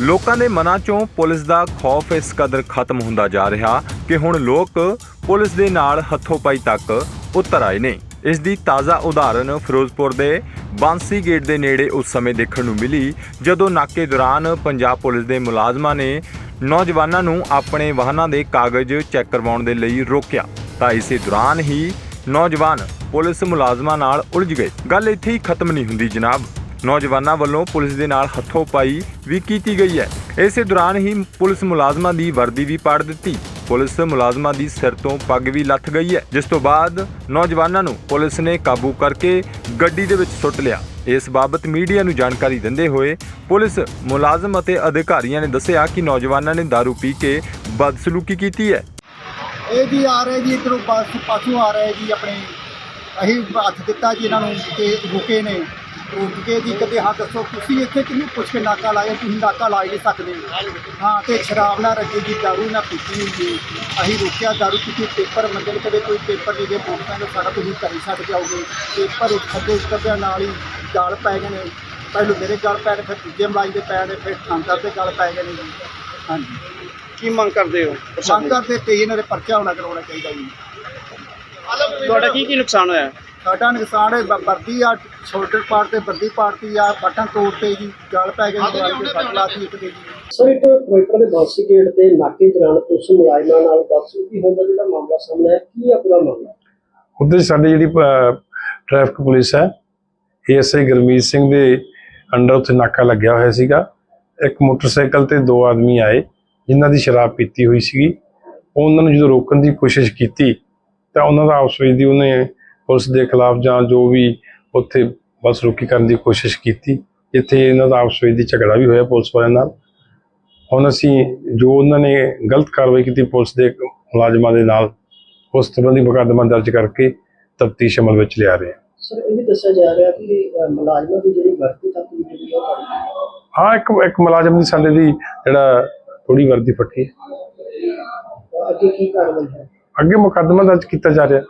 ਲੋਕਾਂ ਦੇ ਮਨਾਂ 'ਚੋਂ ਪੁਲਿਸ ਦਾ ਖੌਫ ਇਸ ਕਦਰ ਖਤਮ ਹੁੰਦਾ ਜਾ ਰਿਹਾ ਕਿ ਹੁਣ ਲੋਕ ਪੁਲਿਸ ਦੇ ਨਾਲ ਹੱਥੋਂ ਪਾਈ ਤੱਕ ਉਤਰ ਆਏ ਨੇ। ਇਸ ਦੀ ਤਾਜ਼ਾ ਉਦਾਹਰਨ ਫਿਰੋਜ਼ਪੁਰ ਦੇ ਬਾਂਸੀ ਗੇਟ ਦੇ ਨੇੜੇ ਉਸ ਸਮੇਂ ਦੇਖਣ ਨੂੰ ਮਿਲੀ, ਜਦੋਂ ਨਾਕੇ ਦੌਰਾਨ ਪੰਜਾਬ ਪੁਲਿਸ ਦੇ ਮੁਲਾਜ਼ਮਾਂ ਨੇ ਨੌਜਵਾਨਾਂ ਨੂੰ ਆਪਣੇ ਵਾਹਨਾਂ ਦੇ ਕਾਗਜ਼ ਚੈੱਕ ਕਰਵਾਉਣ ਦੇ ਲਈ ਰੋਕਿਆ। ਤਾਂ ਇਸੇ ਦੌਰਾਨ ਹੀ ਨੌਜਵਾਨ ਪੁਲਿਸ ਮੁਲਾਜ਼ਮਾਂ ਨਾਲ ਉਲਝ ਗਏ। ਗੱਲ ਇੱਥੇ ਹੀ ਖਤਮ ਨਹੀਂ ਹੁੰਦੀ ਜਨਾਬ। ਨੌਜਵਾਨਾਂ ਵੱਲੋਂ ਪੁਲਿਸ ਦੇ ਨਾਲ ਹੱਥੋਂ ਪਾਈ ਵੀ ਕੀਤੀ ਗਈ ਹੈ। ਇਸੇ ਦੌਰਾਨ ਹੀ ਪੁਲਿਸ ਮੁਲਾਜ਼ਮਾਂ ਦੀ ਵਰਦੀ ਵੀ ਪਾੜ ਦਿੱਤੀ। ਪੁਲਿਸ ਮੁਲਾਜ਼ਮਾਂ ਦੀ ਸਿਰ ਤੋਂ ਪੱਗ ਵੀ ਲੱਥ ਗਈ ਹੈ। ਜਿਸ ਤੋਂ ਬਾਅਦ ਨੌਜਵਾਨਾਂ ਨੂੰ ਪੁਲਿਸ ਨੇ ਕਾਬੂ ਕਰਕੇ ਗੱਡੀ ਦੇ ਵਿੱਚ ਸੁੱਟ ਲਿਆ। ਇਸ ਬਾਬਤ ਮੀਡੀਆ ਨੂੰ ਜਾਣਕਾਰੀ ਦਿੰਦੇ ਹੋਏ ਪੁਲਿਸ ਮੁਲਾਜ਼ਮ ਅਤੇ ਅਧਿਕਾਰੀਆਂ ਨੇ ਦੱਸਿਆ ਕਿ ਨੌਜਵਾਨਾਂ ਨੇ दारू ਪੀ ਕੇ ਬਦਸਲੂਕੀ ਕੀਤੀ ਹੈ। ਇਹ ਜੀ ਆ ਰਹੇ ਜੀ, ਇੱਧਰੋਂ ਪਾਸੋਂ ਆ ਰਹੇ ਜੀ ਆਪਣੇ। ਅਸੀਂ ਹੱਥ ਦਿੱਤਾ ਜੀ ਇਹਨਾਂ ਨੂੰ ਤੇ ਰੁਕੇ ਨੇ। ਰੁਕ ਕੇ ਜੀ ਕਹਿੰਦੇ ਹਾਂ ਦੱਸੋ ਤੁਸੀਂ ਇੱਥੇ ਕਿਹਨੂੰ ਪੁੱਛ ਕੇ ਨਾਕਾ ਲਾਇਆ ਤੁਸੀਂ ਨਾਕਾ ਲਾ ਹੀ ਨਹੀਂ ਸਕਦੇ। ਹਾਂ ਤੇ ਸ਼ਰਾਬ ਨਾ ਰੱਖੀ ਜੀ ਦਾਰੂ ਨਾ ਪੀਤੀ ਹੋਈ ਅਸੀਂ ਰੁਕਿਆ ਦਾਰੂ ਪੀਤੀ ਪੇਪਰ ਮੰਗਣ ਕਦੇ ਕੋਈ ਪੇਪਰ ਨਹੀਂ ਦੇ ਮੋਟਰਸਾਈਕਲ ਸਾਰਾ ਤੁਸੀਂ ਘਰੇ ਛੱਡ ਜਾਓਗੇ ਪੇਪਰ ਅੱਗੇ ਕੱਢਿਆ ਨਾਲ ਹੀ ਗਾਲ ਪੈ ਗਏ ਨੇ। ਪਹਿਲੋਂ ਮੇਰੇ ਗਾਲ ਪੈ ਗਏ ਫਿਰ ਦੂਜੇ ਮਲਾਈ ਦੇ ਪੈ ਗਏ ਫਿਰ ਥਾਂਦਰ ਦੇ ਗਾਲ ਪੈ ਗਏ ਨੇ ਜੀ। ਹਾਂਜੀ। ਕੀ ਮੰਗ ਕਰਦੇ ਹੋ? ਸ਼ੰਕਰ ਦੇ ਤੇ ਇਹਨਾਂ ਦੇ ਪਰਚਾ ਹੋਣਾ ਕਰਵਾਉਣਾ ਚਾਹੀਦਾ ਜੀ। ਤੁਹਾਡਾ ਕੀ ਕੀ ਨੁਕਸਾਨ ਹੋਇਆ? ਸਾਡਾ ਨੁਕਸਾਨ ਹੈ ਬ- ਵਰਦੀ ਆ ਸ਼ੋਲਡਰ ਪਾਰਟ ਤੇ ਵਰਦੀ ਪਾੜਤੀ ਆ ਬਟਨ ਤੋੜਤੇ ਜੀ ਗਲ ਪੈ ਗਈ ਦਵਾਈ ਦੇ ਸੱਟ ਲਾਤੀ ਇੱਕ ਦੇ ਜੀ। ਸਰ ਇੱਕ ਫਿਰੋਜ਼ਪੁਰ ਦੇ ਬਾਸੀ ਗੇਟ ਤੇ ਨਾਕੇ ਦੌਰਾਨ ਪੁਲਿਸ ਮੁਲਾਜ਼ਮਾਂ ਨਾਲ ਬਦਸਲੂਕੀ ਹੋਣ ਦਾ ਜਿਹੜਾ ਮਾਮਲਾ ਸਾਹਮਣੇ ਆਇਆ ਕੀ ਹੈ ਪੂਰਾ ਮਾਮਲਾ? ਉੱਥੇ ਸਾਡੀ ਜਿਹੜੀ ਟ੍ਰੈਫਿਕ ਪੁਲਿਸ ਹੈ ਏਐਸਆਈ ਗੁਰਮੀਤ ਸਿੰਘ ਦੇ ਅੰਡਰ ਉੱਥੇ ਨਾਕਾ ਲੱਗਿਆ ਹੋਇਆ ਸੀਗਾ। ਇੱਕ ਮੋਟਰਸਾਈਕਲ ਤੇ ਦੋ ਆਦਮੀ ਆਏ ਜਿਨ੍ਹਾਂ ਦੀ ਸ਼ਰਾਬ ਪੀਤੀ ਹੋਈ ਸੀਗੀ। ਉਹਨਾਂ ਨੂੰ ਜਦੋਂ ਰੋਕਣ ਦੀ ਕੋਸ਼ਿਸ਼ ਕੀਤੀ ਤਾਂ ਉਹਨਾਂ ਦਾ ਆਪਸ ਵਿੱਚ ਦੀ ਉਹਨੇ ਪੁਲਿਸ ਦੇ ਖਿਲਾਫ ਜਾਂ ਜੋ ਵੀ ਉੱਥੇ ਬਸ ਰੋਕੀ ਕਰਨ ਦੀ ਕੋਸ਼ਿਸ਼ ਕੀਤੀ। ਜਿੱਥੇ ਇਹਨਾਂ ਦਾ ਆਪਸ ਵਿੱਚ ਦੀ ਝਗੜਾ ਵੀ ਹੋਇਆ ਪੁਲਿਸ ਵਾਲਿਆਂ ਨਾਲ। ਹੁਣ ਅਸੀਂ ਜੋ ਉਹਨਾਂ ਨੇ ਗਲਤ ਕਾਰਵਾਈ ਕੀਤੀ ਪੁਲਿਸ ਦੇ ਮੁਲਾਜ਼ਮਾਂ ਦੇ ਨਾਲ ਉਸ ਸੰਬੰਧੀ ਮੁਕੱਦਮਾ ਦਰਜ ਕਰਕੇ ਤਫਤੀਸ਼ ਅਮਲ ਵਿੱਚ ਲਿਆ ਰਹੇ ਹਾਂ। ਸਰ ਇਹ ਵੀ ਦੱਸਿਆ ਜਾ ਰਿਹਾ ਕਿ ਅਹ, ਮੁਲਾਜ਼ਮਾਂ ਦੀ ਜਿਹੜੀ ਵਰਦੀ ਤੱਕ ਵੀ ਜਿਹੜੀ ਉਹ ਮਾੜੀ ਹੈ। ਇੱਕ ਇੱਕ ਮੁਲਾਜ਼ਮ ਦੀ ਸਾਡੇ ਦੀ ਜਿਹੜਾ ਥੋੜੀ ਵਰਦੀ ਫੱਟੀ ਹੈ। ਤਾਂ ਅੱਗੇ ਕੀ ਕਾਰਵਾਈ ਹੈ? ਅੱਗੇ ਮੁਕੱਦਮਾ ਦਰਜ ਕੀਤਾ ਜਾ ਰਿਹਾ।